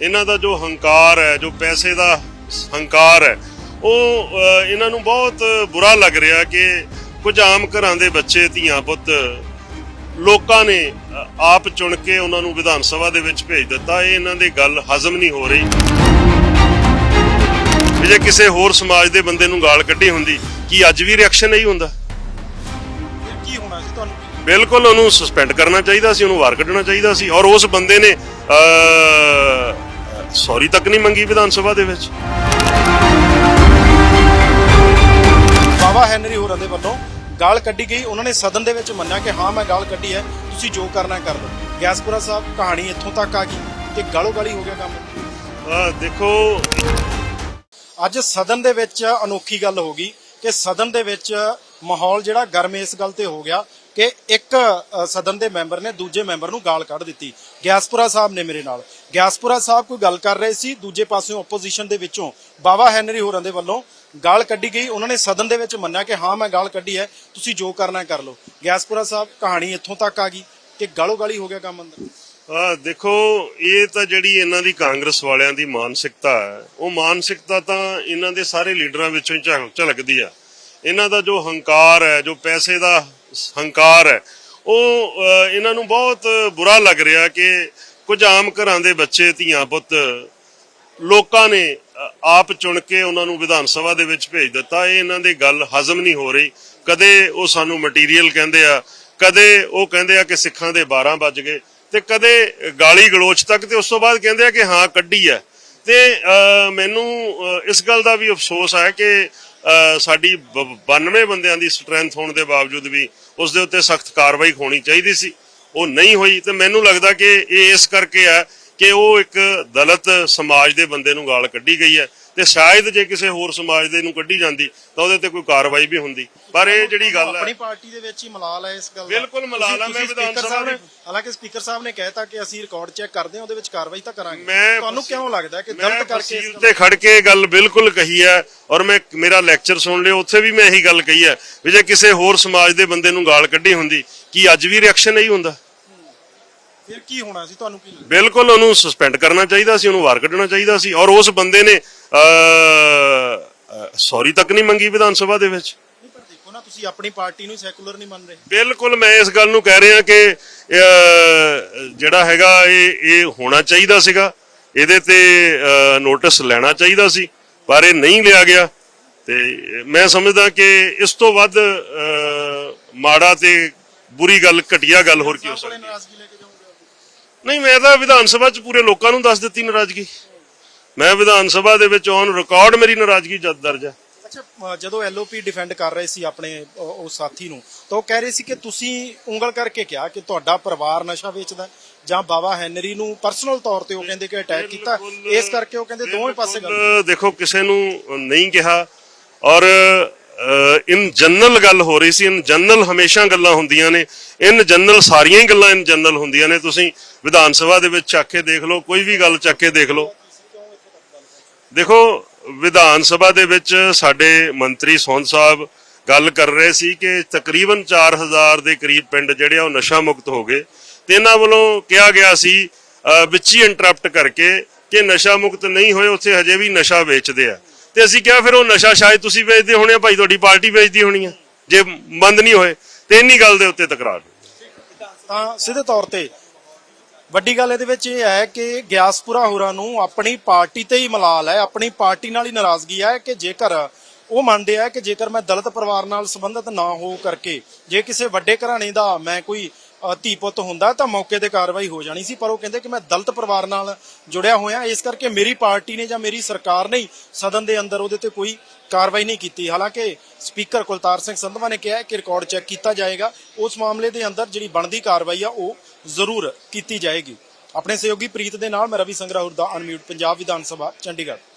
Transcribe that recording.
ਇਹਨਾਂ ਦਾ ਜੋ ਹੰਕਾਰ ਹੈ ਜੋ ਪੈਸੇ ਦਾ ਹੰਕਾਰ ਹੈ ਉਹ ਅ, ਇਹਨਾਂ ਨੂੰ ਬਹੁਤ ਬੁਰਾ ਲੱਗ ਰਿਹਾ ਕਿ ਕੁਝ ਆਮ ਘਰਾਂ ਦੇ ਬੱਚੇ ਧੀਆਂ ਪੁੱਤ ਲੋਕਾਂ ਨੇ ਅ, ਆਪ ਚੁਣ ਕੇ ਉਹਨਾਂ ਨੂੰ ਵਿਧਾਨ ਸਭਾ ਦੇ ਵਿੱਚ ਭੇਜ ਦਿੱਤਾ। ਇਹ ਇਹਨਾਂ ਦੀ ਗੱਲ ਹਜ਼ਮ ਨਹੀਂ ਹੋ ਰਹੀ। ਵੀ ਜੇ ਕਿਸੇ ਹੋਰ ਸਮਾਜ ਦੇ ਬੰਦੇ ਨੂੰ ਗਾਲ ਕੱਢੀ ਹੁੰਦੀ ਕੀ ਅੱਜ ਵੀ ਰਿਐਕਸ਼ਨ ਨਹੀਂ ਹੁੰਦਾ? ਬਿਲਕੁਲ ਉਹਨੂੰ ਸਸਪੈਂਡ ਕਰਨਾ ਚਾਹੀਦਾ ਸੀ ਉਹਨੂੰ ਬਾਹਰ ਕੱਢਣਾ ਚਾਹੀਦਾ ਸੀ ਔਰ ਉਸ ਬੰਦੇ ਨੇ ਸੌਰੀ ਤੱਕ ਨਹੀਂ ਮੰਗੀ ਵਿਧਾਨ ਸਭਾ ਦੇ ਵਿੱਚ। ਬਾਬਾ ਹੈਨਰੀ ਹੋਰਾਂ ਦੇ ਵੱਲੋਂ ਗਾਲ ਕੱਢੀ ਗਈ। ਉਹਨਾਂ ਨੇ ਸਦਨ ਦੇ ਵਿੱਚ ਮੰਨਿਆ ਕਿ ਹਾਂ ਮੈਂ ਗਾਲ ਕੱਢੀ ਹੈ ਤੁਸੀਂ ਜੋ ਕਰਨਾ ਕਰ ਲਓ ਗਿਆਸਪੁਰਾ ਸਾਹਿਬ ਕਹਾਣੀ ਇੱਥੋਂ ਤੱਕ ਆ ਗਈ ਕਿ ਗਾਲੋ ਗਾਲੀ ਹੋ ਗਿਆ ਕੰਮ। ਦੇਖੋ। ਅੱਜ ਸਦਨ ਦੇ ਵਿੱਚ ਅਨੋਖੀ ਗੱਲ ਹੋ ਗਈ ਕਿ ਸਦਨ ਦੇ ਵਿੱਚ ਮਾਹੌਲ ਜਿਹੜਾ ਗਰਮ ਇਸ ਗੱਲ ਤੇ ਹੋ ਗਿਆ। ਕਿ ਇੱਕ ਸਦਨ ਦੇ ਮੈਂਬਰ ਨੇ ਦੂਜੇ ਮੈਂਬਰ ਨੂੰ ਗਾਲ ਕੱਢ ਦਿੱਤੀ। ਗਿਆਸਪੁਰਾ ਸਾਹਿਬ ਨੇ ਮੇਰੇ ਨਾਲ। ਗਿਆਸਪੁਰਾ ਸਾਹਿਬ ਕੋਈ ਗੱਲ ਕਰ ਰਹੇ ਸੀ? ਦੂਜੇ ਪਾਸਿਓਂ ਆਪੋਜੀਸ਼ਨ ਦੇ ਵਿੱਚੋਂ ਬਾਬਾ ਹੈਨਰੀ ਹੋਰਾਂ ਦੇ ਵੱਲੋਂ ਗਾਲ ਕੱਢੀ ਗਈ। ਉਹਨਾਂ ਨੇ ਸਦਨ ਦੇ ਵਿੱਚ ਮੰਨਿਆ ਕਿ ਹਾਂ, ਮੈਂ ਗਾਲ ਕੱਢੀ ਹੈ, ਤੁਸੀਂ ਜੋ ਕਰਨਾ ਕਰ ਲਓ। ਗਿਆਸਪੁਰਾ ਸਾਹਿਬ, ਕਹਾਣੀ ਇੱਥੋਂ ਤੱਕ ਆ ਗਈ ਕਿ ਗਾਲੋ ਗਾਲੀ ਹੋ ਗਿਆ ਕੰਮ ਅੰਦਰ? ਅਹ ਦੇਖੋ, ਇਹ ਤਾਂ ਜਿਹੜੀ ਇਹਨਾਂ ਦੀ ਕਾਂਗਰਸ ਵਾਲਿਆਂ ਦੀ ਮਾਨਸਿਕਤਾ ਹੈ, ਉਹ ਮਾਨਸਿਕਤਾ ਤਾਂ ਇਹਨਾਂ ਦੇ ਸਾਰੇ ਲੀਡਰਾਂ ਵਿੱਚੋਂ ਹੀ ਝਲ- ਝਲਕਦੀ ਆ। ਇਹਨਾਂ ਦਾ ਜੋ ਹੰਕਾਰ ਹੈ, ਜੋ ਪੈਸੇ ਦਾ ਹੰਕਾਰ ਹੈ। ਉਹ ਇਹਨਾਂ ਨੂੰ ਬਹੁਤ ਬੁਰਾ ਲੱਗ ਰਿਹਾ ਕਿ ਕੁਝ ਆਮ ਘਰਾਂ ਦੇ ਬੱਚੇ ਧੀਆਂ ਪੁੱਤ ਲੋਕਾਂ ਨੇ ਆਪ ਚੁਣ ਕੇ ਉਹਨਾਂ ਨੂੰ ਵਿਧਾਨ ਸਭਾ ਦੇ ਵਿੱਚ ਭੇਜ ਦਿੱਤਾ। ਇਹ ਇਹਨਾਂ ਦੀ ਗੱਲ ਹਜ਼ਮ ਨਹੀਂ ਹੋ ਰਹੀ। ਕਦੇ ਉਹ ਸਾਨੂੰ ਮਟੀਰੀਅਲ ਕਹਿੰਦੇ ਆ ਕਦੇ ਉਹ ਕਹਿੰਦੇ ਆ ਕਿ ਸਿੱਖਾਂ ਦੇ 12 ਵੱਜ ਗਏ ਤੇ ਕਦੇ ਗਾਲੀ ਗਲੋਚ ਤੱਕ ਤੇ ਉਸ ਤੋਂ ਬਾਅਦ ਕਹਿੰਦੇ ਆ ਕਿ ਹਾਂ ਕੱਢੀ ਹੈ। ਤੇ ਅ, ਮੈਨੂੰ ਇਸ ਗੱਲ ਦਾ ਵੀ ਅਫਸੋਸ ਹੈ ਕਿ ਸਾਡੀ ਬ- 92 ਬੰਦਿਆਂ ਦੀ ਸਟਰੈਂਥ ਹੋਣ ਦੇ ਬਾਵਜੂਦ ਵੀ ਉਸ ਦੇ ਉੱਤੇ ਸਖਤ ਕਾਰਵਾਈ ਹੋਣੀ ਚਾਹੀਦੀ ਸੀ। ਉਹ ਨਹੀਂ ਹੋਈ ਤੇ ਮੈਨੂੰ ਲੱਗਦਾ ਕਿ ਇਹ ਇਸ ਕਰਕੇ ਹੈ ਕਿ ਉਹ ਇੱਕ ਦਲਿਤ ਸਮਾਜ ਦੇ ਬੰਦੇ ਨੂੰ ਗਾਲ ਕੱਢੀ ਗਈ ਹੈ। ਤੇ ਸ਼ਾਇਦ ਜੇ ਕਿਸੇ ਹੋਰ ਸਮਾਜ ਦੇ ਨੂੰ ਕੱਢੀ ਜਾਂਦੀ ਤਾਂ ਉਹਦੇ ਤੇ ਕੋਈ ਕਾਰਵਾਈ ਵੀ ਹੁੰਦੀ। ਪਰ ਇਹ ਜਿਹੜੀ ਗੱਲ ਆਪਣੀ ਹੈ ਪਾਰਟੀ ਦੇ ਵਿੱਚ ਹੀ ਮਲਾਲ ਹੈ ਇਸ ਗੱਲ ਦਾ। ਬਿਲਕੁਲ ਮਲਾਲ ਹੈ, ਤੁਸੀਂ- ਮੈਂ ਤੁਸੀਂ ਵਿਧਾਨ ਸਪੀਕਰ ਸਭਾ ਸਾਹਿਬ ਨੇ- ਦੀ- ਹਾਲਾਂਕਿ ਸਪੀਕਰ ਸਾਹਿਬ ਨੇ ਕਹਿਤਾ ਕਿ ਅਸੀਂ ਰਿਕਾਰਡ ਚੈੱਕ ਕਰਦੇ ਹਾਂ ਉਹਦੇ ਵਿੱਚ ਕਾਰਵਾਈ ਤਾਂ ਕਰਾਂਗੇ। ਮੈਂ ਤੁਹਾਨੂੰ ਕਿਉਂ ਲੱਗਦਾ ਕਿ ਮੈਂ ਗਲਤ ਕਰਕੇ ਇਸ ਤੇ ਖੜ ਕੇ ਗੱਲ ਬਿਲਕੁਲ ਕਹੀ ਹੈ ਔਰ ਮੈਂ ਮੇਰਾ ਲੈਕਚਰ ਸੁਣ ਲਿਓ ਉੱਥੇ ਵੀ ਮੈਂ ਇਹੀ ਗੱਲ ਕਹੀ ਹੈ ਵੀ ਜੇ ਕਿਸੇ ਹੋਰ ਸਮਾਜ ਦੇ ਬੰਦੇ ਨੂੰ ਗਾਲ ਕੱਢੀ ਹੁੰਦੀ ਕੀ ਅੱਜ ਵੀ ਰਿਐਕਸ਼ਨ ਨਹੀਂ ਹੁੰਦਾ? ਫਿਰ ਕੀ ਹੋਣਾ ਸੀ? ਤੁਹਾਨੂੰ ਕੀ ਲੱਗਦਾ? ਬਿਲਕੁਲ ਉਹਨੂੰ ਸਸਪੈਂਡ ਕਰਨਾ ਚਾਹੀਦਾ ਸੀ ਉਹਨੂੰ ਬਾਹਰ ਕੱਢਣਾ ਚਾਹੀਦਾ ਸੀ ਔਰ ਉਸ ਬੰਦੇ ਨੇ ਸੌਰੀ ਤੱਕ ਨਹੀਂ ਮੰਗੀ ਵਿਧਾਨ ਸਭਾ ਦੇ ਵਿੱਚ। ਨਹੀਂ ਪਰ ਦੇਖੋ ਨਾ ਤੁਸੀਂ ਆਪਣੀ ਪਾਰਟੀ ਨੂੰ ਸੈਕੂਲਰ ਨਹੀਂ ਮੰਨ ਰਹੇ। ਬਿਲਕੁਲ ਮੈਂ ਇਸ ਗੱਲ ਨੂੰ ਕਹਿ ਰਿਹਾ ਕਿ ਜਿਹੜਾ ਹੈਗਾ ਇਹ ਇਹ ਹੋਣਾ ਚਾਹੀਦਾ ਸੀਗਾ। ਇਹਦੇ ਤੇ ਨੋਟਿਸ ਲੈਣਾ ਚਾਹੀਦਾ ਸੀ ਪਰ ਇਹ ਨਹੀਂ ਲਿਆ ਗਿਆ। ਤੇ ਮੈਂ ਸਮਝਦਾ ਕਿ ਇਸ ਤੋਂ ਵੱਧ ਮਾੜਾ ਤੇ ਬੁਰੀ ਗੱਲ ਘਟੀਆ ਗੱਲ ਹੋਰ ਕੀ ਹੋ ਸਕਦੀ ਨਹੀਂ ਮੈਂ ਤਾਂ ਵਿਧਾਨ ਸਭਾ 'ਚ ਪੂਰੇ ਲੋਕਾਂ ਨੂੰ ਦੱਸ ਦਿੱਤੀ ਨਾਰਾਜ਼ਗੀ। ਮੈਂ ਵਿਧਾਨ ਸਭਾ ਦੇ ਵਿੱਚ ਔਨ ਰਿਕਾਰਡ ਮੇਰੀ ਨਾਰਾਜ਼ਗੀ ਜਦ ਦਰਜ ਹੈ। ਅੱਛਾ ਜਦੋਂ ਐਲਓਪੀ ਡਿਫੈਂਡ ਕਰ ਰਹੇ ਸੀ ਆਪਣੇ ਉਸ ਸਾਥੀ ਨੂੰ ਤਾਂ ਉਹ ਕਹਿ ਰਹੇ ਸੀ ਕਿ ਤੁਸੀਂ ਉਂਗਲ ਕਰਕੇ ਕਿਹਾ ਕਿ ਤੁਹਾਡਾ ਪਰਿਵਾਰ ਨਸ਼ਾ ਵੇਚਦਾ ਜਾਂ ਬਾਬਾ ਹੈਨਰੀ ਨੂੰ ਪਰਸਨਲ ਤੌਰ ਤੇ ਉਹ ਕਹਿੰਦੇ ਕਿ ਅਟੈਕ ਕੀਤਾ ਇਸ ਕਰਕੇ ਉਹ ਕਹਿੰਦੇ ਦੋਵੇਂ ਪਾਸੇ ਗੱਲ ਦੇਖੋ ਕਿਸੇ ਨੂੰ ਨਹੀਂ ਕਿਹਾ ਔਰ ਇਨ ਜਨਰਲ ਗੱਲ ਹੋ ਰਹੀ ਸੀ ਇਨ ਜਨਰਲ ਹਮੇਸ਼ਾ ਗੱਲਾਂ ਹੁੰਦੀਆਂ ਨੇ ਇਨ ਜਨਰਲ ਸਾਰੀਆਂ ਹੀ ਗੱਲਾਂ ਇਨ ਜਨਰਲ ਹੁੰਦੀਆਂ ਨੇ। ਤੁਸੀਂ ਵਿਧਾਨ ਸਭਾ ਦੇ ਵਿੱਚ ਚੱਕ ਕੇ ਦੇਖ ਲਓ ਕੋਈ ਵੀ ਗੱਲ ਚੱਕ ਕੇ ਦੇਖ ਲਓ। ਦੇਖੋ, ਵਿਧਾਨ ਸਭਾ ਦੇ ਵਿੱਚ ਸਾਡੇ ਮੰਤਰੀ ਸੌਂਦ ਸਾਹਿਬ ਗੱਲ ਕਰ ਰਹੇ ਸੀ ਕਿ ਤਕਰੀਬਨ 4000 ਦੇ ਕਰੀਬ ਪਿੰਡ ਜਿਹੜੇ ਆ ਉਹ ਨਸ਼ਾ ਮੁਕਤ ਹੋ ਗਏ ਤੇ ਇਹਨਾਂ ਵੱਲੋਂ ਕਿਹਾ ਗਿਆ ਸੀ ਵਿੱਚ ਹੀ ਇੰਟਰਪਟ ਕਰਕੇ ਕਿ ਨਸ਼ਾ ਮੁਕਤ ਨਹੀਂ ਹੋਏ, ਉੱਥੇ ਹਜੇ ਵੀ ਨਸ਼ਾ ਵੇਚਦੇ ਆ। ਤੇ ਅਸੀਂ ਕਿਹਾ ਫਿਰ ਉਹ ਨਸ਼ਾ ਸ਼ਾਇਦ ਤੁਸੀਂ ਵੇਚਦੇ ਹੋਣੇ ਆ, ਭਾਈ ਤੁਹਾਡੀ ਪਾਰਟੀ ਵੇਚਦੀ ਹੋਣੀ ਆ, ਜੇ ਬੰਦ ਨਹੀਂ ਹੋਏ, ਤੇ ਇੰਨੀ ਗੱਲ ਦੇ ਉੱਤੇ ਤਕਰਾਰ। ਤਾਂ ਸਿੱਧੇ ਤੌਰ ਤੇ ਵੱਡੀ ਗੱਲ ਇਹਦੇ ਵਿੱਚ ਇਹ ਹੈ ਕਿ ਗਿਆਸਪੁਰਾ ਹੋਰਾਂ ਨੂੰ ਆਪਣੀ ਪਾਰਟੀ ਤੇ ਹੀ ਮਲਾਲ ਹੈ, ਆਪਣੀ ਪਾਰਟੀ ਨਾਲ ਹੀ ਨਾਰਾਜ਼ਗੀ ਹੈ ਕਿ ਜੇਕਰ ਉਹ ਮੰਨਦੇ ਆ ਕਿ ਜੇਕਰ ਮੈਂ ਦਲਿਤ ਪਰਿਵਾਰ ਨਾਲ ਸੰਬੰਧਿਤ ਨਾ ਹੋ ਕਰਕੇ, ਜੇ ਕਿਸੇ ਵੱਡੇ ਘਰਾਣੇ ਦਾ ਮੈਂ ਕੋਈ ਧੀ ਪੁੱਤ ਹੁੰਦਾ ਤਾਂ ਮੌਕੇ ਤੇ ਕਾਰਵਾਈ ਹੋ ਜਾਣੀ ਸੀ, ਪਰ ਉਹ ਕਹਿੰਦੇ ਕਿ ਮੈਂ ਦਲਿਤ ਪਰਿਵਾਰ ਨਾਲ ਜੁੜਿਆ ਹੋਇਆ, ਇਸ ਕਰਕੇ ਮੇਰੀ ਪਾਰਟੀ ਨੇ ਜਾਂ ਮੇਰੀ ਸਰਕਾਰ ਨੇ ਸਦਨ ਦੇ ਅੰਦਰ ਉਹਦੇ ਤੇ ਕੋਈ ਕਾਰਵਾਈ ਨਹੀਂ ਕੀਤੀ। ਹਾਲਾਂਕਿ ਸਪੀਕਰ ਕੁਲਤਾਰ ਸਿੰਘ ਸੰਧਵਾ ਨੇ ਕਿਹਾ ਕਿ ਰਿਕਾਰਡ ਚੈੱਕ ਕੀਤਾ ਜਾਏਗਾ, ਉਸ ਮਾਮਲੇ ਦੇ ਅੰਦਰ ਜਿਹੜੀ ਬਣਦੀ ਕਾਰਵਾਈ ਆ, ਉਹ ਜ਼ਰੂਰ ਕੀਤੀ ਜਾਏਗੀ। ਆਪਣੇ ਸਹਿਯੋਗੀ ਪ੍ਰੀਤ ਦੇ ਨਾਲ ਮੈਂ ਰਵੀ ਸੰਗਰਾਹੁਰ ਦਾ ਅਨਮਿਊਟ, ਪੰਜਾਬ ਵਿਧਾਨ ਸਭਾ, ਚੰਡੀਗੜ੍ਹ।